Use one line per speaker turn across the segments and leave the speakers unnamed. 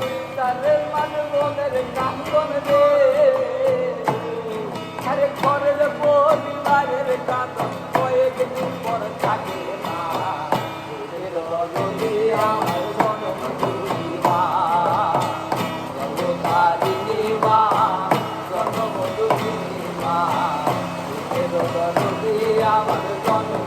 তুই তারে মানে মনের কান্দন রে। আরে ঘরের পরিবারের কান্দন কয়েক দিন পর থাকে না। রজনী আমার জনম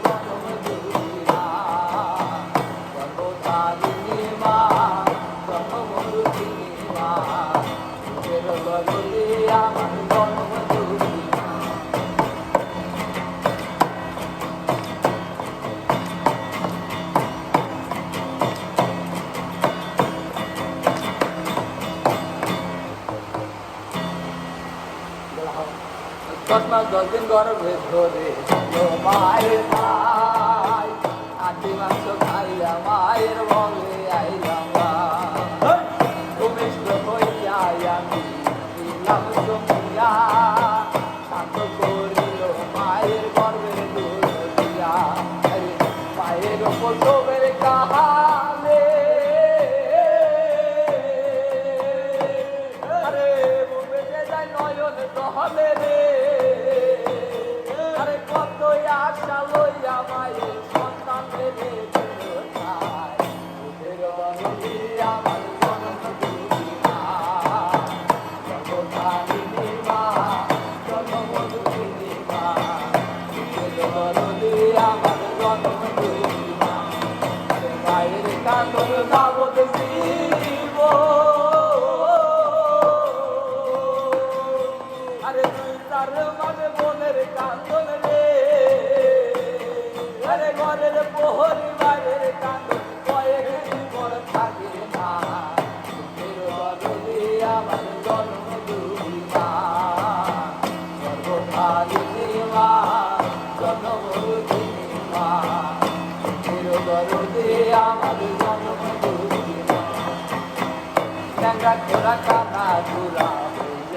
দশ মাস দশ দিন গর্ভে ধরে মায়ের ভাই আটি মাংস খাইয়া মায়ের বলে আইলাম ভূমিষ্ঠ হইয়া আমি দিলাম জমিয়া শান্ত করিল মায়ের গর্ভের দূর দিয়া। মায়ের উপর দহলে রে আরে কত আশা লইয়া মায়ের সন্তান রে কোথায় তোদের বাণী আমার আরে তুই তার মানে মনের কান্দন রে। আরে ঘরের পরিবারের কান্দন কয়েক দিন পর থাকে না। আমার জন্ম দুর্গা সর্বকালিনী মা জন্মরূপিণী মা আমার জন্ম দুর্গা ট্যাংরা খোলা কানা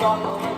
gone away.